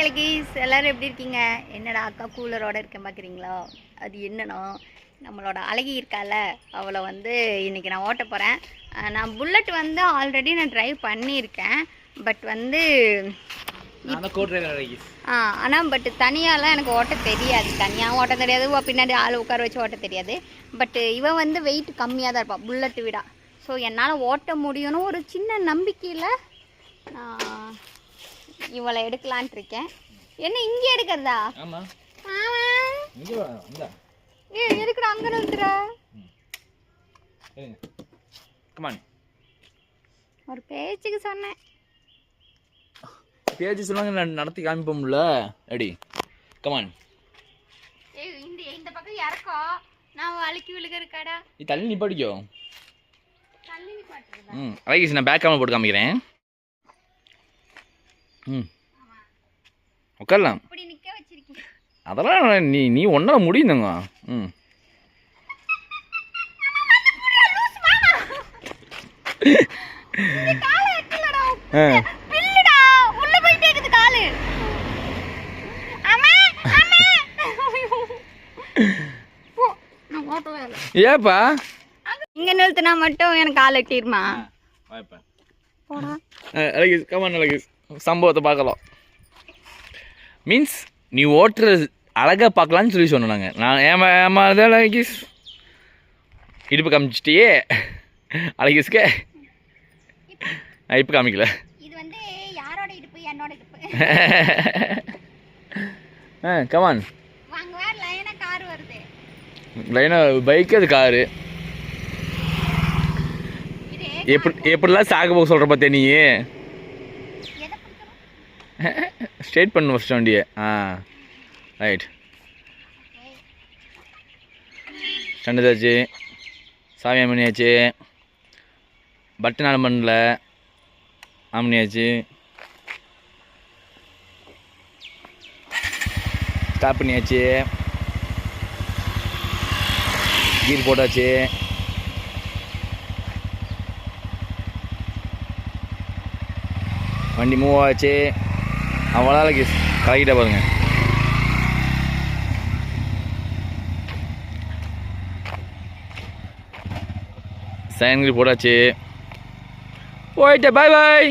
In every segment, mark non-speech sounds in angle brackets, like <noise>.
எலகீஸ் எல்லாரும் எப்படி இருக்கீங்க? என்னடா அக்கா கூலரோட இருக்கேன் பார்க்குறீங்களா அது என்னன்னா நம்மளோட அழகி இருக்கால அவளை வந்து இன்னைக்கு நான் ஓட்ட போகிறேன் நான் புல்லட் வந்து ஆல்ரெடி நான் ட்ரைவ் பண்ணியிருக்கேன். பட் வந்து ஆ ஆனால் பட் தனியாலாம் எனக்கு ஓட்ட தெரியாது. தனியாக ஓட்ட தெரியாது. பின்னாடி ஆள் உட்கார வச்சு ஓட்ட தெரியாது. பட் இவன் வந்து வெயிட் கம்மியாக தான் இருப்பான் புல்லட்டு விட. ஸோ என்னால் ஓட்ட முடியும்னு ஒரு சின்ன நம்பிக்கையில் இவளை எடுக்கலான்ட்டு இருக்கேன். என்ன இங்கே எடுக்கிறதா? ஆமா. இங்கே வா வந்தா ஏ எதுக்குடா அங்கே நிறுத்துற? ஒரு பேச்சுக்கு சொன்னேன். பேச்சு சொன்னாங்க நான் நடத்தி காமிப்போம்ல. அடி கமான் ஏய் இந்த இந்த பக்கம் இறக்கம் நான் வலிக்கு விழுக இருக்காடா நீ தள்ளி நீ படிக்கோ தள்ளி நிப்பாட்டுறதா? ம் அழகி நான் பேக் கேமரா போட்டு காமிக்கிறேன். ம். உட்காரலாம். இப்படி நிற்க வச்சிருக்கீங்க. அதெல்லாம் நீ நீ ஒன்றால் முடியுதுங்க ம். ஆ. ஏப்பா? இங்க நிறுத்தினா மட்டும் எனக்கு கால் எட்டிருமா வாய்ப்பா. போடா. அழகி கமான் அழகி சம்பவத்தை பார்க்கலாம். மீன்ஸ் நீ ஓட்டுற அழகா பார்க்கலான்னு சொல்லி சொன்னோம் நாங்கள் நான் ஏமா ஏமா அதான் அழகிஸ் இடுப்பு காமிச்சிட்டியே? அழகிஸ்க்கு இப்போ காமிக்கல. <laughs> ஆ கமான் லைனாக பைக்கு அது காரு எப்படி எப்படிலாம் சாக போக சொல்கிற பார்த்தே நீ? <laughs> ஸ்ட்ரெயிட் பண்ணு ஃபஸ்ட் வண்டியை. ஆ ரைட் ஸ்டாண்டாச்சு சாமி அம்மனியாச்சு பட்டன் ஆன் பண்ணல ஆன் பண்ணியாச்சு ஸ்டாப் பண்ணியாச்சு. கீர் போட்டாச்சு. வண்டி மூவ் ஆச்சு. அவ்வளோ கலக்கிட்ட பாருங்கள் சயன்கிரி போட்டாச்சு. போயிட்டு பாய் பாய்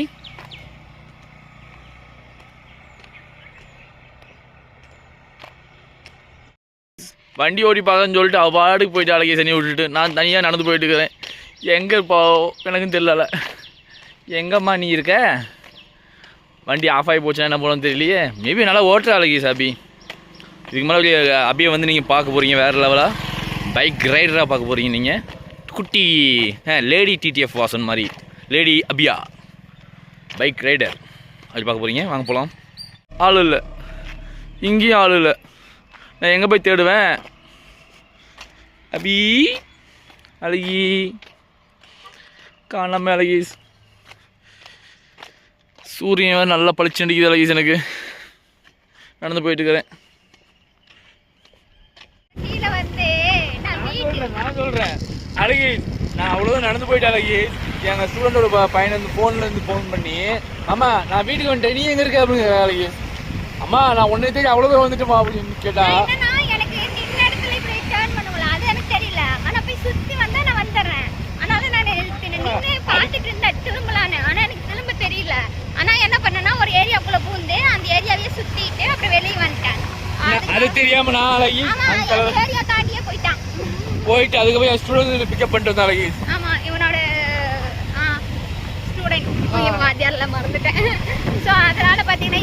வண்டி ஓடி பார்க்கன்னு சொல்லிட்டு அவள் பாட்டுக்கு போயிட்டு அழகிய சனி விட்டுட்டு. நான் தனியாக நடந்து போயிட்டு இருக்கிறேன். எங்கே போ எனக்கும் தெரியல. எங்கம்மா நீ இருக்க? வண்டி ஆஃப் ஆகி போச்சுன்னா என்ன போகணும்னு தெரியலையே. மேபி நல்லா ஓட்டுற அழகி சாபி. இதுக்கு மேலே அபியை வந்து நீங்கள் பார்க்க போகிறீங்க வேறு லெவலாக பைக் ரைடராக பார்க்க போகிறீங்க நீங்கள் குட்டி லேடி டிடிஎஃப் வாசன் மாதிரி. லேடி அபியா. பைக் ரைடர் அப்படி பார்க்க போகிறீங்க வாங்க போகலாம் ஆள் இல்லை. இங்கேயும் ஆள் இல்லை. நான் எங்கே போய் தேடுவேன்? அபி அழகி. காணாமல் அழகி. சூரியன் வேற நல்லா பளிச்சு அடிக்குது அழகீஸ் எனக்கு. நடந்து போயிட்டு இருக்கிறேன். கீழே வந்து நான் சொல்கிறேன் அழகி நான் அவ்வளோதான் நடந்து போயிட்டு அழகி எங்கள் ஸ்டூடெண்டோட பையன் வந்து ஃபோனில் இருந்து ஃபோன் பண்ணி அம்மா நான் வீட்டுக்கு வந்துட்டேன் நீ எங்கே இருக்க? அப்படிங்க அழகி அம்மா நான் ஒன்றே தேடி அவ்வளோதான் வந்துட்டுமா அப்படின்னு கேட்டா என்னன்னா எனக்கு நின்ன இடத்துல இப்படி டர்ன் பண்ணுவல அது எனக்கு தெரியல. ஆனா போய் சுத்தி வந்தா நான் வந்துடுறேன். ஆனால நான் நின்று பார்த்துட்டு இருந்தேன். தெரியாம நான் அழகி போயிட்டு அதுக்கு போய் ஸ்டூடெண்ட் பிக்கப் பண்ணிட்டு வந்தேன் அழகி ஆமா இவனோட ஸ்டூடெண்ட் மறந்துட்டேன். ஸோ அதனால பார்த்தீங்கன்னா